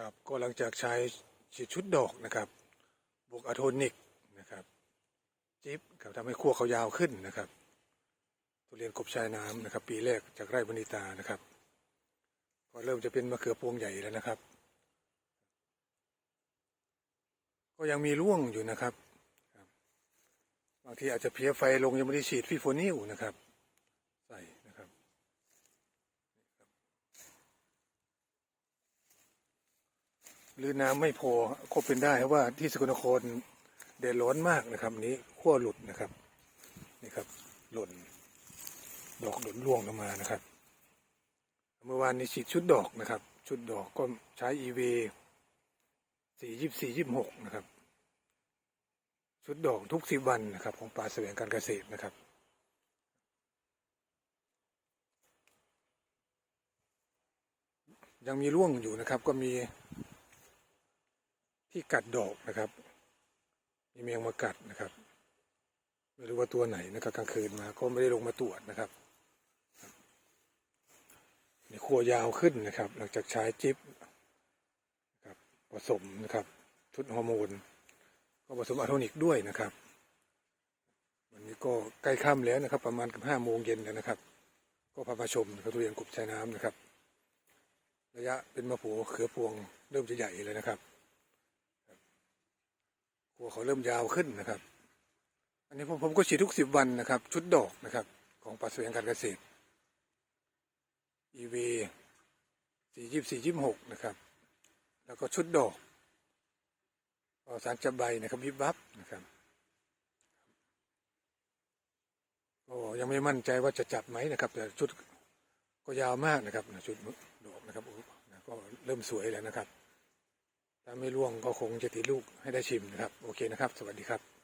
ครับก็หลังจากใช้ฉีดชุดดอกนะครับ บวกอะโทนิกนะครับจิ๊บครับทำให้ขั้วเขายาวขึ้นนะครับ ทุเรียนกบชายน้ำนะครับ ปีแรกจากไร่บนิตานะครับก็เริ่มจะเป็นมะเขือพวงใหญ่แล้วนะครับ ก็ยังมีร่วงอยู่นะครับบางทีอาจจะเพลียไฟลงยังไม่ได้ฉีดฟีโฟนิลนะครับ ใส่นะครับ หรือน้ำไม่พอก็เป็นได้เพราะว่าที่สกลนครแดดร้อนมากนะครับอันนี้ขั้วหลุดนะครับนี่ครับ หล่น ดอกหล่นร่วงลงมานะครับ เมื่อวานนี้ฉีดชุดดอกนะครับ ชุดดอกก็ใช้ EV สี่ยี่สี่ยี่หกนะครับ ชุดดอกทุกสิบวันนะครับ ของป่าแสวงการเกษตรนะครับยังมีร่วงอยู่นะครับ ก็มี ที่กัดดอกนะครับ มีแมงมากัดนะครับ ไม่รู้ว่าตัวไหนนะครับกลางคืนมาก็ไม่ได้ลงมาตรวจนะครับมีขั้วยาวขึ้นนะครับ หลังจากใช้จิ๊บครับผสมนะครับ ชุดฮอร์โมน ก็ผสมอะโทนิกด้วยนะครับวันนี้ก็ใกล้ค่ำแล้วนะครับ ประมาณกับห้าโมงเย็นแล้วนะครับ ก็พามาชมนะครับทุเรียนกบชายน้ำนะครับ ระยะเป็นมะผูเขือพวงเริ่มจะใหญ่เลยนะครับ หัวเขาเริ่มยาวขึ้นนะครับ อันนี้ผมผมก็ฉีดทุกสิบวันนะครับ ชุดดอกนะครับ ของปลาสวยงการเกษตร EV สี่ยี่สี่ยี่หกนะครับ แล้วก็ชุดดอกสารจับใบนะครับวิบวับนะครับก็ยังไม่มั่นใจว่าจะจับไหมนะครับ แต่ชุดก็ยาวมากนะครับชุดดอกนะครับโอ้ก็เริ่มสวยแล้วนะครับ ถ้าไม่ร่วงก็คงจะติดลูกให้ได้ชิมนะครับ โอเคนะครับ สวัสดีครับ